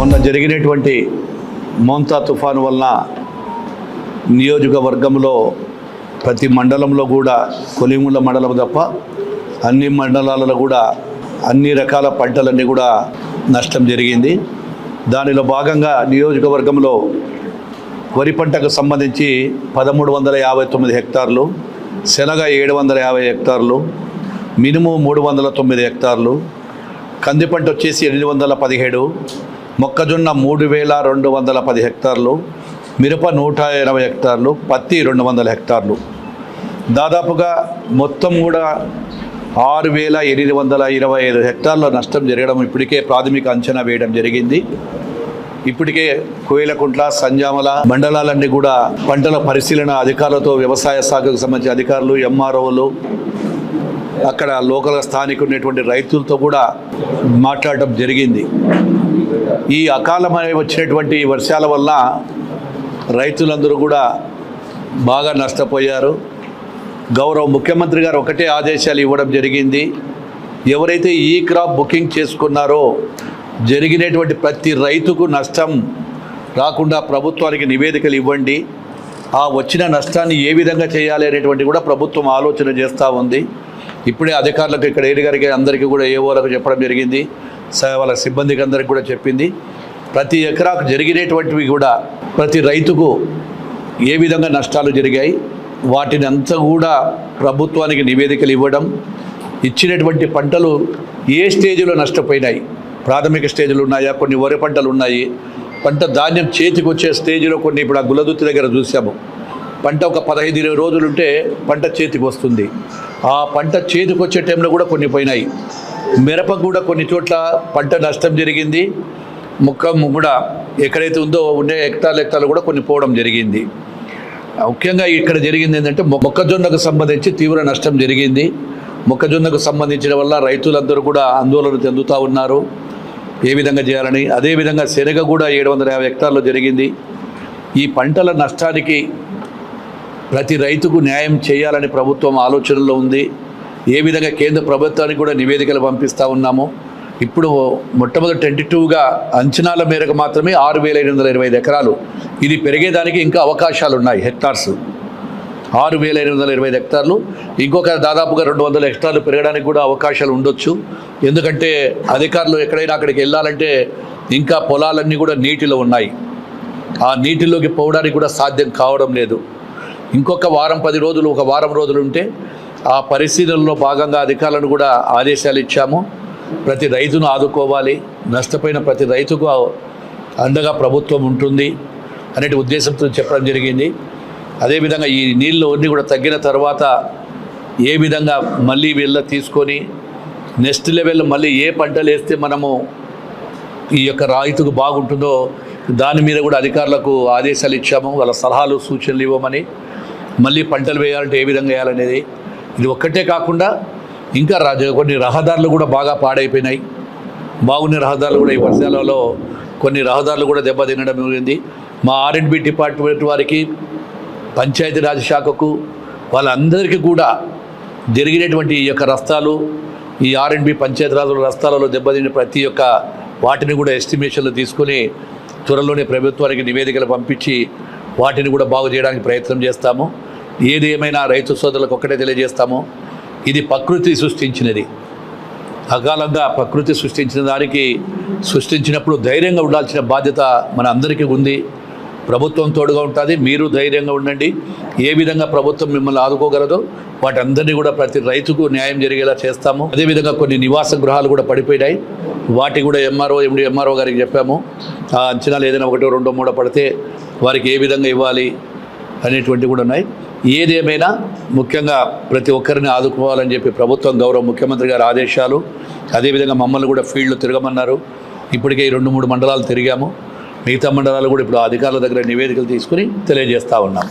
మొన్న జరిగినటువంటి మోంతా తుఫాను వలన నియోజకవర్గంలో ప్రతి మండలంలో కూడా కొలిముల మండలం తప్ప అన్ని మండలాలలో కూడా అన్ని రకాల పంటలన్నీ కూడా నష్టం జరిగింది. దానిలో భాగంగా నియోజకవర్గంలో వరి పంటకు సంబంధించి పదమూడు వందల యాభై తొమ్మిది హెక్టార్లు శనగ ఏడు వందల యాభై హెక్టార్లు మినుము మూడు వందల తొమ్మిది హెక్టార్లు కంది పంట వచ్చేసి ఎనిమిది వందల పదిహేడు మొక్కజొన్న మూడు వేల రెండు వందల పది హెక్టార్లు మిరప నూట ఎనభై హెక్టార్లు పత్తి రెండు వందల హెక్టార్లు. దాదాపుగా మొత్తం కూడా ఆరు వేల ఎనిమిది వందల ఇరవై ఐదు హెక్టార్ల నష్టం జరగడం ఇప్పటికే ప్రాథమిక అంచనా వేయడం జరిగింది. ఇప్పటికే కోయిలకుంట్ల సంజామల మండలాలన్నీ కూడా పంటల పరిశీలన అధికారులతో వ్యవసాయ శాఖకు సంబంధించిన అధికారులు ఎంఆర్ఓలు అక్కడ లోకల్ స్థానిక ఉన్నటువంటి రైతులతో కూడా మాట్లాడటం జరిగింది. ఈ అకాలమైన వచ్చినటువంటి వర్షాల వల్ల రైతులందరూ కూడా బాగా నష్టపోయారు. గౌరవ ముఖ్యమంత్రి గారు ఒకటే ఆదేశాలు ఇవ్వడం జరిగింది. ఎవరైతే ఈ క్రాప్ బుకింగ్ చేసుకున్నారో జరిగినటువంటి ప్రతి రైతుకు నష్టం రాకుండా ప్రభుత్వానికి నివేదికలు ఇవ్వండి. ఆ వచ్చిన నష్టాన్ని ఏ విధంగా చేయాలి అనేటువంటి కూడా ప్రభుత్వం ఆలోచన చేస్తూ ఉంది. ఇప్పుడే అధికారులకు ఇక్కడ ఏడు గారికి అందరికీ కూడా ఏఓలకు చెప్పడం జరిగింది. స- వాళ్ళ సిబ్బందికి అందరికి కూడా చెప్పింది. ప్రతి ఎకరాకు జరిగినటువంటివి కూడా ప్రతి రైతుకు ఏ విధంగా నష్టాలు జరిగాయి వాటిని అంతా కూడా ప్రభుత్వానికి నివేదికలు ఇవ్వడం ఇచ్చినటువంటి పంటలు ఏ స్టేజ్లో నష్టపోయినాయి ప్రాథమిక స్టేజ్లు ఉన్నాయా కొన్ని వరి పంటలు ఉన్నాయి పంట ధాన్యం చేతికి వచ్చే స్టేజ్లో కొన్ని ఇప్పుడు ఆ గులదుత్తి దగ్గర చూసాము. పంట ఒక పదహైదు ఇరవై రోజులు ఉంటే పంట చేతికి వస్తుంది. ఆ పంట చేతికి వచ్చే టైంలో కూడా కొన్ని పోయినాయి. మిరప కూడా కొన్ని చోట్ల పంట నష్టం జరిగింది. ముక్క కూడా ఎక్కడైతే ఉందో ఉండే హెక్టార్లు హెక్టార్లు కూడా కొన్ని పోవడం జరిగింది. ముఖ్యంగా ఇక్కడ జరిగింది ఏంటంటే మొక్కజొన్నకు సంబంధించి తీవ్ర నష్టం జరిగింది. మొక్కజొన్నకు సంబంధించిన వల్ల రైతులందరూ కూడా ఆందోళన చెందుతూ ఉన్నారు. ఏ విధంగా చేయాలని? అదేవిధంగా శనగ కూడా ఏడు వందల యాభై హెక్టార్లు జరిగింది. ఈ పంటల నష్టానికి ప్రతి రైతుకు న్యాయం చేయాలని ప్రభుత్వం ఆలోచనలో ఉంది. ఏ విధంగా కేంద్ర ప్రభుత్వానికి కూడా నివేదికలు పంపిస్తూ ఉన్నాము. ఇప్పుడు మొట్టమొదటి ట్వంటీ టూగా అంచనాల మేరకు మాత్రమే ఆరు వేల ఎనిమిది వందల ఇరవై ఐదు ఎకరాలు. ఇది పెరిగేదానికి ఇంకా అవకాశాలు ఉన్నాయి హెక్టార్స్. ఆరు వేల ఎనిమిది వందల ఇరవై ఐదు హెక్టార్లు. ఇంకొక దాదాపుగా రెండు వందల హెక్టార్లు పెరగడానికి కూడా అవకాశాలు ఉండొచ్చు. ఎందుకంటే అధికారులు ఎక్కడైనా అక్కడికి వెళ్ళాలంటే ఇంకా పొలాలన్నీ కూడా నీటిలో ఉన్నాయి. ఆ నీటిలోకి పోవడానికి కూడా సాధ్యం కావడం లేదు. ఇంకొక వారం పది రోజులు ఒక వారం రోజులు ఉంటే ఆ పరిశీలనలో భాగంగా అధికారులను కూడా ఆదేశాలు ఇచ్చాము. ప్రతి రైతును ఆదుకోవాలి. నష్టపోయిన ప్రతి రైతుకు అండగా ప్రభుత్వం ఉంటుంది అనే ఉద్దేశంతో చెప్పడం జరిగింది. అదేవిధంగా ఈ నీళ్ళు అన్నీ కూడా తగ్గిన తర్వాత ఏ విధంగా మళ్ళీ వీళ్ళ తీసుకొని నెక్స్ట్ లెవెల్ మళ్ళీ ఏ పంటలు వేస్తే మనము ఈ యొక్క రైతుకు బాగుంటుందో దాని మీద కూడా అధికారులకు ఆదేశాలు ఇచ్చాము. వాళ్ళ సలహాలు సూచనలు ఇవ్వమని మళ్ళీ పంటలు వేయాలంటే ఏ విధంగా వేయాలనేది? ఇది ఒక్కటే కాకుండా ఇంకా రాజ కొన్ని రహదారులు కూడా బాగా పాడైపోయినాయి. బాగున్న రహదారులు కూడా ఈ వర్షాలలో కొన్ని రహదారులు కూడా దెబ్బతినడం జరిగింది. మా ఆర్ఎండ్బి డిపార్ట్మెంట్ వారికి పంచాయతీరాజ్ శాఖకు వాళ్ళందరికీ కూడా జరిగినటువంటి ఈ యొక్క రస్తాలు ఈ ఆర్ఎండ్బి పంచాయతీరాజుల రస్తాలలో దెబ్బతిన్న ప్రతి ఒక్క వాటిని కూడా ఎస్టిమేషన్లు తీసుకొని త్వరలోనే ప్రభుత్వానికి నివేదికలు పంపించి వాటిని కూడా బాగు చేయడానికి ప్రయత్నం చేస్తాము. ఏది ఏమైనా రైతు సోదరులకు ఒక్కటే తెలియజేస్తాము. ఇది ప్రకృతి సృష్టించినది. అకాలంగా ప్రకృతి సృష్టించిన దానికి సృష్టించినప్పుడు ధైర్యంగా ఉండాల్సిన బాధ్యత మన అందరికీ ఉంది. ప్రభుత్వం తోడుగా ఉంటుంది. మీరు ధైర్యంగా ఉండండి. ఏ విధంగా ప్రభుత్వం మిమ్మల్ని ఆదుకోగలదో వాటందరినీ కూడా ప్రతి రైతుకు న్యాయం జరిగేలా చేస్తాము. అదేవిధంగా కొన్ని నివాస గృహాలు కూడా పడిపోయినాయి. వాటి కూడా ఎంఆర్ఓ ఎండి ఎంఆర్ఓ గారికి చెప్పాము. ఆ అంచనాలు ఏదైనా ఒకటో రెండో మూడో పడితే వారికి ఏ విధంగా ఇవ్వాలి అనేటువంటివి కూడా ఉన్నాయి. ఏదేమైనా ముఖ్యంగా ప్రతి ఒక్కరిని ఆదుకోవాలని చెప్పి ప్రభుత్వం గౌరవ ముఖ్యమంత్రి గారి ఆదేశాలు అదేవిధంగా మమ్మల్ని కూడా ఫీల్డ్లో తిరగమన్నారు. ఇప్పటికే రెండు మూడు మండలాలు తిరిగాము. మిగతా మండలాలు కూడా ఇప్పుడు అధికారుల దగ్గర నివేదికలు తీసుకుని తెలియజేస్తూ ఉన్నాం